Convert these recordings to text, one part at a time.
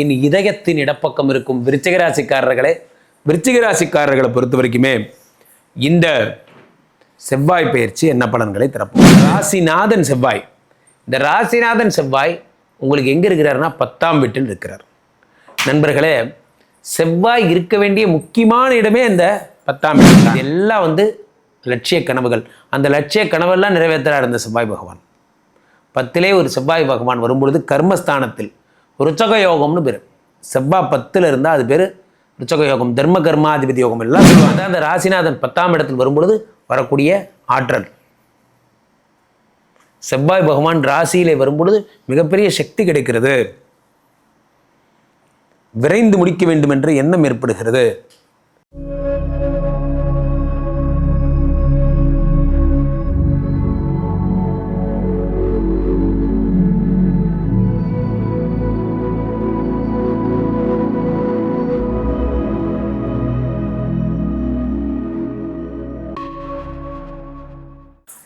என் இதயத்தின் இடப்பக்கம் இருக்கும் விருச்சிகராசிக்காரர்களே ராசிக்காரர்களே ராசிக்காரர்களை பொறுத்த வரைக்குமே இந்த செவ்வாய் பயிற்சி என்ன பலன்களை திறப்போம் ராசிநாதன் செவ்வாய் இந்த ராசிநாதன் செவ்வாய் உங்களுக்கு எங்கே இருக்கிறாருன்னா பத்தாம் வீட்டில் இருக்கிறார். நண்பர்களே செவ்வாய் இருக்க வேண்டிய முக்கியமான இடமே இந்த பத்தாம் வீடு. எல்லாம் வந்து லட்சிய கனவுகள். அந்த லட்சிய கனவெல்லாம் நிறைவேற்றுறார் இந்த செவ்வாய் பகவான். பத்திலே ஒரு செவ்வாய் பகவான் வரும்பொழுது கர்மஸ்தானத்தில் ருச்சக யோகம்னு பேர். செவ்வாய் பத்தில் இருந்தால் அது பேர் ருச்சக யோகம் தர்ம கர்மாதிபதி யோகம் எல்லாம் சொல்லுவாங்க. அதான் அந்த ராசிநாதன் பத்தாம் இடத்தில் வரும்பொழுது வரக்கூடிய ஆற்றல். செவ்வாய் பகவான் ராசியிலே வரும்பொழுது மிகப்பெரிய சக்தி கிடைக்கிறது. விரைந்து முடிக்க வேண்டும் என்ற எண்ணம் ஏற்படுகிறது.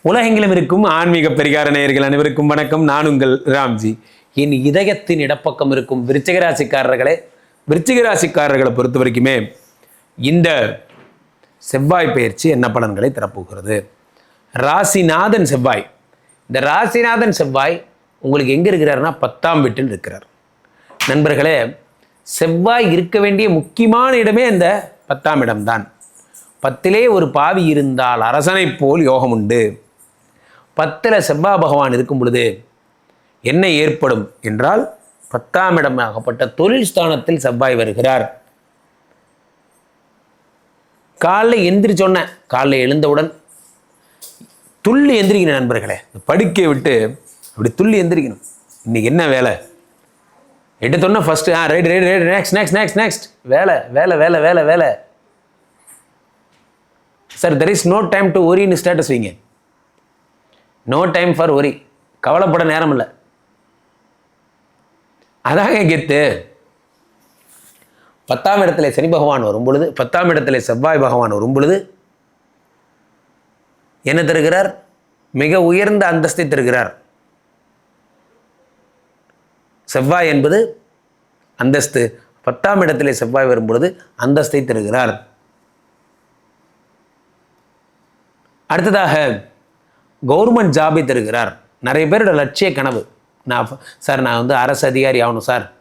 உலகெங்கிலும் இருக்கும் ஆன்மீக பரிகார நேயர்கள் அனைவருக்கும் வணக்கம். நான் உங்கள் ராம்ஜி. என் இதயத்தின் இடப்பக்கம் இருக்கும் விருச்சிகராசிக்காரர்களே ராசிக்காரர்களே பொறுத்த வரைக்குமே இந்த செவ்வாய் பயிற்சி என்ன பலன்களை தரப்போகிறது? ராசிநாதன் செவ்வாய். இந்த ராசிநாதன் செவ்வாய் உங்களுக்கு எங்கே இருக்கிறாருன்னா பத்தாம் வீட்டில் இருக்கிறார். நண்பர்களே செவ்வாய் இருக்க வேண்டிய முக்கியமான இடமே இந்த பத்தாம் இடம்தான். பத்திலே ஒரு பாவி இருந்தால் அரசனைப் போல் யோகம் உண்டு பத்தில் செவ்வாய் பகவான் இருக்கும் பொழுது என்ன ஏற்படும் என்றால் பத்தாம் இடமாகப்பட்ட தொழில் ஸ்தானத்தில் செவ்வாய் வருகிறார். காலைல எந்திரிச்சோன்ன காலைல எழுந்தவுடன் துள்ளி எந்திரிக்கணும் நண்பர்களே. படுக்கையை விட்டு அப்படி துள்ளி எந்திரிக்கணும். இன்னைக்கு என்ன வேலை? எடுத்தோன்னே ஃபஸ்ட்டு ஆ right right right next next next next வேலை வேலை வேலை வேலை வேலை. Sir there is no time to ஒரின்னு status வைங்க. நோ டைம் ஃபார் ஒரி கவலைப்பட நேரம் இல்லை அதாங்க கெத்து பத்தாம் இடத்துல சனி பகவான் வரும் பொழுது பத்தாம் இடத்துல செவ்வாய் பகவான் வரும் பொழுது என்ன தருகிறார்? மிக உயர்ந்த அந்தஸ்தை தருகிறார். செவ்வாய் என்பது அந்தஸ்து. பத்தாம் இடத்திலே செவ்வாய் வரும் பொழுது அந்தஸ்தை தருகிறார். அடுத்ததாக கவர்மெண்ட் ஜாபை தருகிறார். நிறைய பேரோட லட்சிய கனவு. நான் சார் நான் வந்து அரசு அதிகாரி ஆகணும் சார்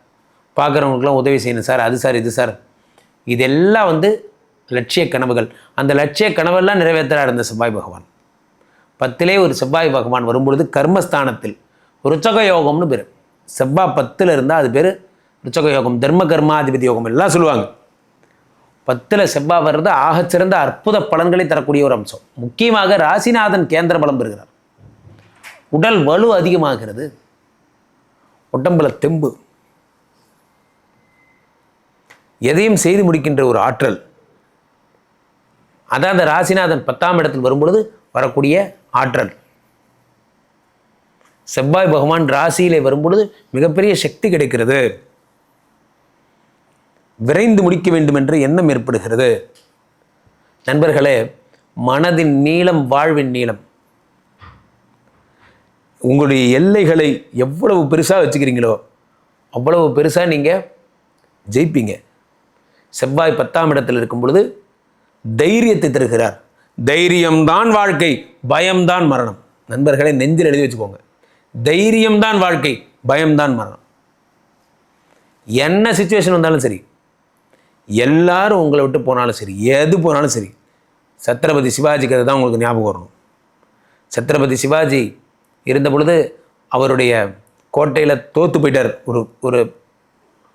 பார்க்குறவங்களுக்குலாம் உதவி செய்யணும் சார் அது சார் இது சார் இதெல்லாம் வந்து லட்சிய கனவுகள். அந்த லட்சிய கனவெல்லாம் நிறைவேற்றுறார் இந்த செவ்வாய் பகவான். பத்திலே ஒரு செவ்வாய் பகவான் வரும்பொழுது கர்மஸ்தானத்தில் ருச்சக யோகம்னு பேர். செவ்வாய் பத்தில் இருந்தால் அது பேர் ருச்சக யோகம் தர்ம கர்மாதிபதி யோகம் எல்லாம் சொல்லுவாங்க. பத்தில் செவ்வாய் வர்றது ஆகச்சிறந்த அற்புத பலன்களை தரக்கூடிய ஒரு அம்சம். முக்கியமாக ராசிநாதன் கேந்திர பலம் பெறுகிறார். உடல் வலு அதிகமாகிறது. உடம்புல தெம்பு. எதையும் செய்து முடிக்கின்ற ஒரு ஆற்றல். அதான் அந்த ராசிநாதன் பத்தாம் இடத்தில் வரும்பொழுது வரக்கூடிய ஆற்றல். செவ்வாய் பகவான் ராசியிலே வரும்பொழுது மிகப்பெரிய சக்தி கிடைக்கிறது. விரைந்து முடிக்க வேண்டும் என்ற எண்ணம் ஏற்படுகிறது. நண்பர்களே மனதின் நீளம் வாழ்வின் நீளம். உங்களுடைய எல்லைகளை எவ்வளவு பெருசாக வச்சுக்கிறீங்களோ அவ்வளவு பெருசாக நீங்கள் ஜெயிப்பீங்க. செவ்வாய் பத்தாம் இடத்தில் இருக்கும் பொழுது தைரியத்தை தருகிறார். தைரியம்தான் வாழ்க்கை பயம்தான் மரணம். நண்பர்களை நெஞ்சில் எழுதி வச்சுக்கோங்க. தைரியம்தான் வாழ்க்கை பயம்தான் மரணம். என்ன சுச்சுவேஷன் வந்தாலும் சரி எல்லாரும் உங்களை விட்டு போனாலும் சரி எது போனாலும் சரி சத்ரபதி சிவாஜி கதை தான் உங்களுக்கு ஞாபகம் வரணும். சத்ரபதி சிவாஜி இருந்த பொழுது அவருடைய கோட்டையில் தோத்து போயிட்டார். ஒரு ஒரு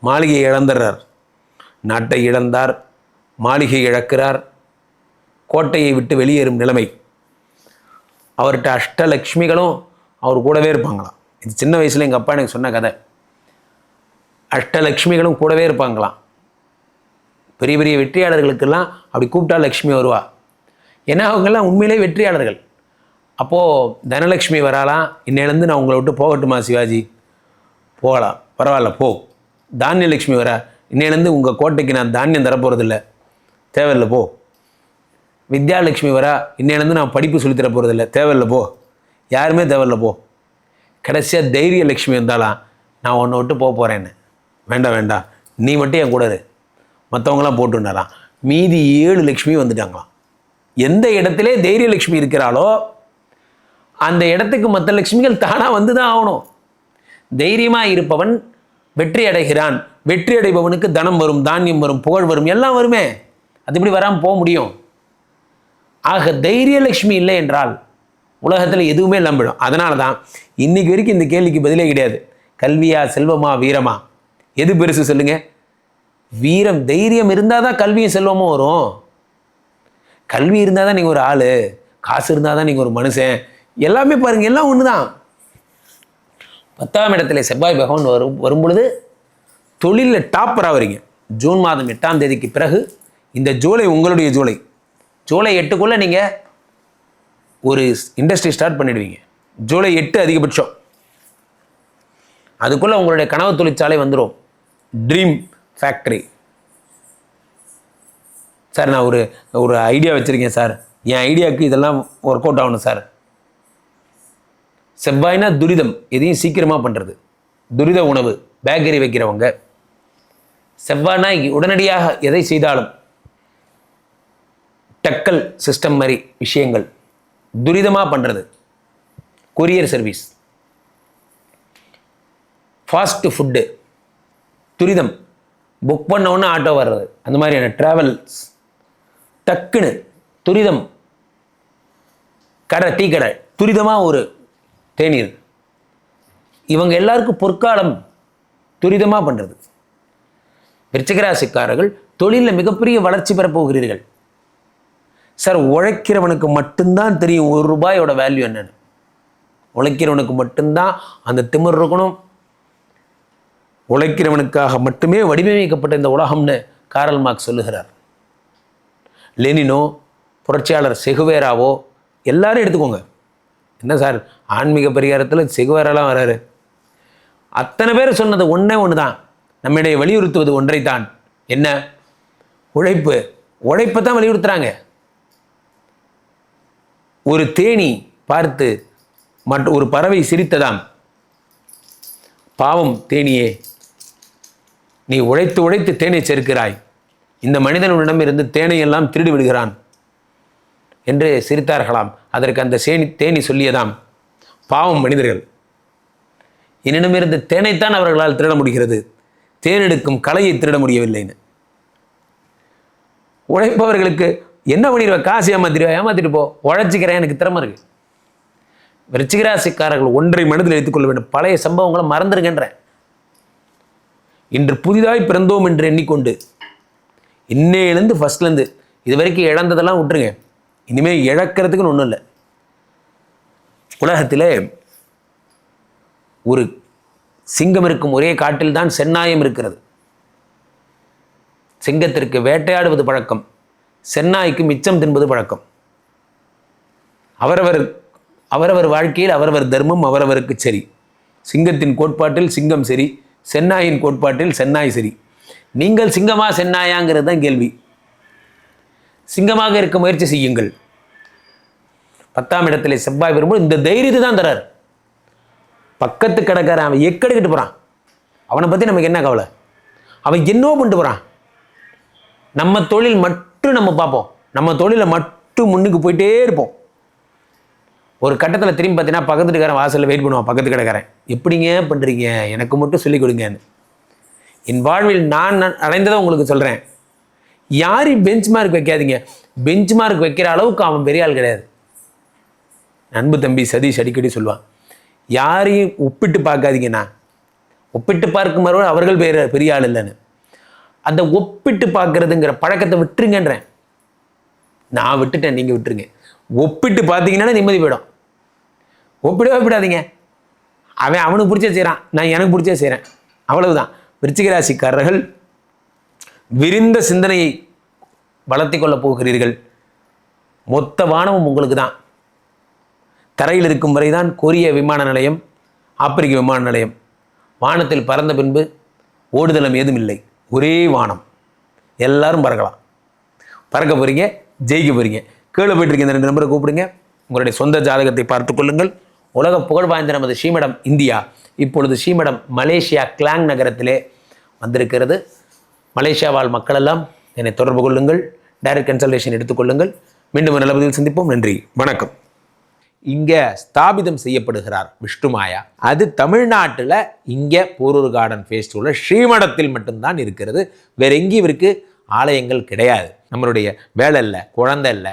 மாளிகையை இழந்துடுறார். நாட்டை இழந்தார் மாளிகை இழக்கிறார் கோட்டையை விட்டு வெளியேறும் நிலைமை. அவர்கிட்ட அஷ்டலக்ஷ்மிகளும் அவர் கூடவே இருப்பாங்களாம். இது சின்ன வயசில் எங்கள் அப்பா எனக்கு சொன்ன கதை. அஷ்டலக்ஷ்மிகளும் கூடவே இருப்பாங்களாம். பெரிய பெரிய வெற்றியாளர்களுக்கெல்லாம் அப்படி கூப்பிட்டா லக்ஷ்மி வருவா. ஏன்னா அவங்கெல்லாம் உண்மையிலே வெற்றியாளர்கள். அப்போது தனலக்ஷ்மி வராலாம் இன்னையிலேருந்து நான் உங்களை விட்டு போகட்டுமா சிவாஜி? போகலாம். பரவாயில்ல போ. தானியலக்ஷ்மி வரா. இன்னையிலேருந்து உங்கள் கோட்டைக்கு நான் தானியம் தரப்போகிறதில்ல தேவையில்லை போ. வித்யாலட்சுமி வரா. இன்னையிலேருந்து நான் படிப்பு சொல்லித்தர போகிறதில்ல தேவையில்லை போ. யாருமே தேவையில்லை போ. கடைசியாக தைரிய லக்ஷ்மி வந்தாலாம் நான் உன்னை விட்டு போக போகிறேன்னு வேண்டாம் வேண்டாம். நீ மட்டும் என் கூட இரு. மற்றவங்களாம் போட்டுனாராம் மீதி ஏழு லக்ஷ்மி வந்துட்டாங்களாம். எந்த இடத்திலே தைரிய லக்ஷ்மி இருக்கிறாளோ அந்த இடத்துக்கு மற்ற லக்ஷ்மிகள் தானாக வந்து தான் ஆகணும். தைரியமாக இருப்பவன் வெற்றி அடைகிறான். வெற்றி அடைபவனுக்கு தனம் வரும் தானியம் வரும் புகழ் வரும் எல்லாம் வருமே. அது இப்படி வராமல் போக முடியும்? ஆக தைரியலட்சுமி இல்லை என்றால் உலகத்தில் எதுவுமே நம்பிடும் அதனால தான் இன்னைக்கு வரைக்கும் இந்த கேள்விக்கு பதிலே கிடையாது. கல்வியா செல்வமா வீரமா? எது பெருசு சொல்லுங்கள் வீரம் தைரியம் இருந்தால் தான் கல்வியும் செல்வமும் வரும். கல்வி இருந்தால் தான் நீங்கள் ஒரு ஆள் காசு இருந்தால் தான் நீங்கள் ஒரு மனுஷன். எல்லாமே பாருங்கள் எல்லாம் ஒன்று தான் பத்தாம் இடத்துல செவ்வாய் பகவான் வரும் வரும் பொழுது தொழிலில் டாப்பராக வரீங்க ஜூன் மாதம் எட்டாம் தேதிக்கு பிறகு இந்த ஜூலை உங்களுடைய ஜூலை. ஜூலை எட்டுக்குள்ளே நீங்கள் ஒரு இண்டஸ்ட்ரி ஸ்டார்ட் பண்ணிடுவீங்க. ஜூலை எட்டு அதிகபட்சம். அதுக்குள்ளே உங்களுடைய கனவு தொழிற்சாலை வந்துடும் ட்ரீம் ஃபேக்ட்ரி சார் நான் ஒரு ஒரு ஐடியா வச்சுருக்கேன் சார் என் ஐடியாவுக்கு இதெல்லாம் ஒர்க் அவுட் ஆகணும் சார் செவ்வாய்னா துரிதம் எதையும் சீக்கிரமாக பண்ணுறது துரித உணவு பேக்கரி வைக்கிறவங்க. செவ்வாய்னா உடனடியாக எதை செய்தாலும் டக்கல் சிஸ்டம் மாதிரி விஷயங்கள் துரிதமாக பண்ணுறது கொரியர் சர்வீஸ் ஃபாஸ்ட் ஃபுட்டு துரிதம். புக் பண்ண ஆட்டோ வர்றது. அந்த மாதிரியான ட்ராவல்ஸ் டக்குன்னு துரிதம். கடை டீ கடை. துரிதமாக ஒரு தேநீர். இவங்க எல்லாருக்கும் பொற்காலம் துரிதமாக பண்ணுறது விருச்சிகராசிக்காரர்கள் தொழிலில் மிகப்பெரிய வளர்ச்சி பெறப் போகிறீர்கள். சார் உழைக்கிறவனுக்கு மட்டும்தான் தெரியும் ஒரு ரூபாயோட வேல்யூ என்னன்னு. உழைக்கிறவனுக்கு மட்டும்தான் அந்த திமிர் இருக்கணும். உழைக்கிறவனுக்காக மட்டுமே வடிவமைக்கப்பட்ட இந்த உலகம்னு காரல் மார்க் சொல்லுகிறார். லெனினோ புரட்சியாளர் செகுவேராவோ எல்லாரும் எடுத்துக்கோங்க. என்ன சார் ஆன்மீக பரிகாரத்தில் செகுவேராலாம் வராரு. அத்தனை பேர் சொன்னது ஒன்றே ஒன்று தான் நம்மிடையே வலியுறுத்துவது ஒன்றைத்தான். என்ன? உழைப்பு. உழைப்பை தான் வலியுறுத்துகிறாங்க ஒரு தேனி பார்த்து மற்ற ஒரு பறவை சிரித்ததாம். பாவம் தேனியே. நீ உழைத்து உழைத்து தேனை சேர்க்கிறாய். இந்த மனிதனிடம் இருந்து தேனை எல்லாம் திருடி விடுகிறான் என்று சிரித்தார்களாம். அதற்கு அந்த சேனி தேனி சொல்லியதாம். பாவம் மனிதர்கள். என்னிடமிருந்து தேனைத்தான் அவர்களால் திருட முடிகிறது. தேனெடுக்கும் கலையை திருட முடியவில்லைன்னு. உழைப்பவர்களுக்கு என்ன பண்ணிடுவ? காசு ஏமாத்திடுவா? ஏமாத்திட்டு போ. உழைச்சிக்கிறேன். எனக்கு திறமை இருக்கு. விருச்சிகராசிக்காரர்கள் ஒன்றை மனதில் எடுத்துக்கொள்ள வேண்டும். பழைய சம்பவங்களை மறந்துருங்கன்றேன். இன்று புதிதாய் பிறந்தோம் என்று எண்ணிக்கொண்டு இன்னையிலேருந்து ஃபஸ்ட்லேருந்து இது வரைக்கும் இழந்ததெல்லாம் விட்டுருங்க. இனிமேல் இழக்கிறதுக்குன்னு ஒன்றும் இல்லை. உலகத்திலே ஒரு சிங்கம் இருக்கும் ஒரே காட்டில் தான் சென்னாயம் இருக்கிறது. சிங்கத்திற்கு வேட்டையாடுவது பழக்கம் சென்னாய்க்கு மிச்சம் தின்பது பழக்கம். அவரவர் அவரவர் வாழ்க்கையில் அவரவர் தர்மம் அவரவருக்கு சரி. சிங்கத்தின் கோட்பாட்டில் சிங்கம் சரி சென்னாயின் கோட்பாட்டில் சென்னாய் சரி. நீங்கள் சிங்கமா சென்னாயாங்கிறது தான் கேள்வி. சிங்கமாக இருக்க முயற்சி செய்யுங்கள். பத்தாம் இடத்துல செவ்வாய் வரும்போது இந்த தைரியத்தை தான் தரார். பக்கத்து கடைக்காரன் அவன் எக்கெடுக்கிட்டு போகிறான் அவனை பற்றி நமக்கு என்ன கவலை? அவன் என்னவோ பண்ணிட்டு போகிறான் நம்ம தொழில் மட்டும் நம்ம பார்ப்போம். நம்ம தொழிலை மட்டும் முன்னுக்கு போயிட்டே இருப்போம். ஒரு கட்டத்தில் திரும்பி பார்த்தீங்கன்னா பக்கத்து கடைக்காரன் வாசலில் வெயிட் பண்ணுவான் பக்கத்து கடைக்காரன். எப்படிங்க பண்ணுறீங்க எனக்கு மட்டும் சொல்லிக் கொடுங்கன்னு. என் வாழ்வில் நான் அடைந்ததை உங்களுக்கு சொல்கிறேன் யாரையும் பெஞ்ச் மார்க் வைக்காதீங்க. பெஞ்ச் மார்க் வைக்கிற அளவுக்கு அவன் பெரிய ஆள் கிடையாது. அன்பு தம்பி சதீஷ் அடிக்கடி சொல்லுவான். யாரையும் ஒப்பிட்டு பார்க்காதீங்கண்ணா. ஒப்பிட்டு பார்க்கும் மறுபடியும் அவர்கள் பெரிய பெரிய ஆள் இல்லைன்னு. அந்த ஒப்பிட்டு பார்க்கறதுங்கிற பழக்கத்தை விட்டுருங்கன்றேன். நான் விட்டுட்டேன் நீங்கள் விட்டுருங்க. ஒப்பிட்டு பார்த்தீங்கன்னா நிம்மதி போயிடும். ஒப்பிடவே ஒப்பிடாதீங்க. அவன் அவனுக்கு பிடிச்ச செய்கிறான் நான் எனக்கு பிடிச்ச செய்கிறேன் அவ்வளவுதான். விருச்சிகராசிக்காரர்கள் விரிந்த சிந்தனையை வளர்த்தி கொள்ளப் போகிறீர்கள். மொத்த வானமும் உங்களுக்கு தான் தரையில் இருக்கும் வரைதான் கொரிய விமான நிலையம் ஆப்பிரிக்க விமான நிலையம். வானத்தில் பறந்த பின்பு ஓடுதளம் ஏதும் இல்லை. ஒரே வானம். எல்லாரும் பறக்கலாம். பறக்க போகிறீங்க ஜெயிக்க போகிறீங்க கீழே போயிட்டு இருக்க இந்த ரெண்டு நம்பரை கூப்பிடுங்க. உங்களுடைய சொந்த ஜாதகத்தை பார்த்துக் கொள்ளுங்கள். உலக புகழ் வாய்ந்த நமது ஸ்ரீமடம் இந்தியா. இப்பொழுது ஸ்ரீமடம் மலேசியா கிளாங் நகரத்திலே வந்திருக்கிறது. மலேசியா வாழ் மக்கள் எல்லாம் என்னை தொடர்பு கொள்ளுங்கள் டைரக்ட் கன்சல்டேஷன் எடுத்துக்கொள்ளுங்கள் மீண்டும் ஒரு நல்ல சந்திப்போம். நன்றி வணக்கம். இங்கே ஸ்தாபிதம் செய்யப்படுகிறார் விஷ்ணுமாயா அது தமிழ்நாட்டில் இங்கே போரூர் கார்டன் ஃபேஸ்டிவலில் ஸ்ரீமடத்தில் மட்டும்தான் இருக்கிறது. வேற எங்கேயும் இவருக்கு ஆலயங்கள் கிடையாது. நம்மளுடைய வேலை இல்லை குழந்தை இல்லை